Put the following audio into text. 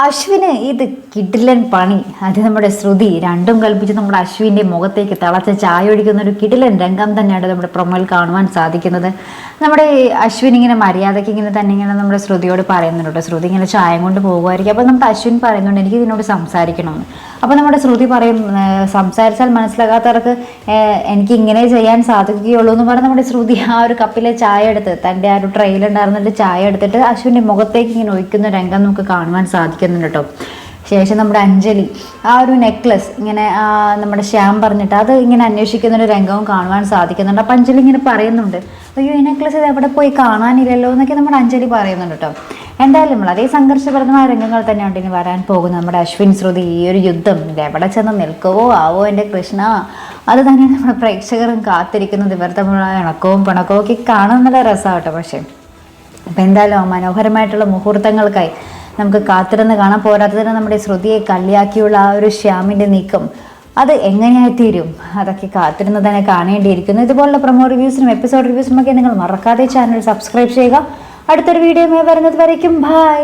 അശ്വിന് ഇത് കിടിലൻ പണി. അത് നമ്മുടെ ശ്രുതി രണ്ടും കൽപ്പിച്ച് നമ്മുടെ അശ്വിന്റെ മുഖത്തേക്ക് തിളച്ച ചായ ഒഴിക്കുന്ന ഒരു കിടിലൻ രംഗം തന്നെയാണ് നമ്മുടെ പ്രൊമോയിൽ കാണുവാൻ സാധിക്കുന്നത്. നമ്മുടെ അശ്വിൻ ഇങ്ങനെ മര്യാദയ്ക്ക് ഇങ്ങനെ തന്നെ ഇങ്ങനെ നമ്മുടെ ശ്രുതിയോട് പറയുന്നുണ്ട്. ശ്രുതി ഇങ്ങനെ ചായ കൊണ്ട് പോകുമായിരിക്കും. അപ്പോൾ നമ്മുടെ അശ്വിൻ പറയുന്നുണ്ട് എനിക്ക് ഇതിനോട് സംസാരിക്കണമെന്ന്. അപ്പോൾ നമ്മുടെ ശ്രുതി പറയും "ഏർ സംസാരിച്ചാൽ മനസ്സിലാകാത്തവർക്ക് എനിക്ക് ഇങ്ങനെ ചെയ്യാൻ സാധിക്കുകയുള്ളൂ എന്ന് പറഞ്ഞ് നമ്മുടെ ശ്രുതി ആ ഒരു കപ്പിലെ ചായ എടുത്ത് തന്റെ ആ ഒരു ട്രെയിലുണ്ടായിരുന്നിട്ട് ചായ എടുത്തിട്ട് അശ്വിന്റെ മുഖത്തേക്ക് ഇങ്ങനെ ഒഴിക്കുന്ന രംഗം നമുക്ക് കാണുവാൻ സാധിക്കുന്നുണ്ട് കേട്ടോ ശേഷം നമ്മുടെ അഞ്ജലി ആ ഒരു നെക്ലസ് ഇങ്ങനെ നമ്മുടെ ശ്യാം പറഞ്ഞിട്ട് അത് ഇങ്ങനെ അന്വേഷിക്കുന്ന ഒരു രംഗവും കാണുവാൻ സാധിക്കുന്നുണ്ട്. അപ്പം അഞ്ജലി ഇങ്ങനെ പറയുന്നുണ്ട് അയ്യോ ഈ നെക്ലസ് ഇത് എവിടെ പോയി കാണാനില്ലല്ലോ? എന്നൊക്കെ നമ്മുടെ അഞ്ജലി പറയുന്നുണ്ട് കേട്ടോ എന്തായാലും അതേ സംഘർഷപ്രദമായ രംഗങ്ങൾ തന്നെയാണ് ഇനി വരാൻ പോകുന്നത്. നമ്മുടെ അശ്വിൻ ശ്രുതി ഈ ഒരു യുദ്ധം എവിടെ ചെന്ന് നിൽക്കുവോ ആവോ എന്റെ കൃഷ്ണ? അത് തന്നെയാണ് നമ്മുടെ പ്രേക്ഷകരും കാത്തിരിക്കുന്നത്. ഇവരുടെ ഇണക്കവും പിണക്കവും ഒക്കെ കാണുന്നത് രസമാട്ടോ പക്ഷേ അപ്പം എന്തായാലും മനോഹരമായിട്ടുള്ള മുഹൂർത്തങ്ങൾക്കായി നമുക്ക് കാത്തിരുന്ന് കാണാൻ പോരാത്തതിന് നമ്മുടെ ശ്രുതിയെ കളിയാക്കിയുള്ള ആ ഒരു ശ്യാമിന്റെ നീക്കം അത് എങ്ങനെയായി തീരും അതൊക്കെ കാത്തിരുന്ന് തന്നെ കാണേണ്ടിയിരിക്കുന്നു. ഇതുപോലുള്ള പ്രൊമോ റിവ്യൂസിനും എപ്പിസോഡ് റിവ്യൂസിനും ഒക്കെ നിങ്ങൾ മറക്കാതെ ചാനൽ സബ്സ്ക്രൈബ് ചെയ്യുക. അടുത്തൊരു വീഡിയോ വരുന്നത് വരയ്ക്കും. ബൈ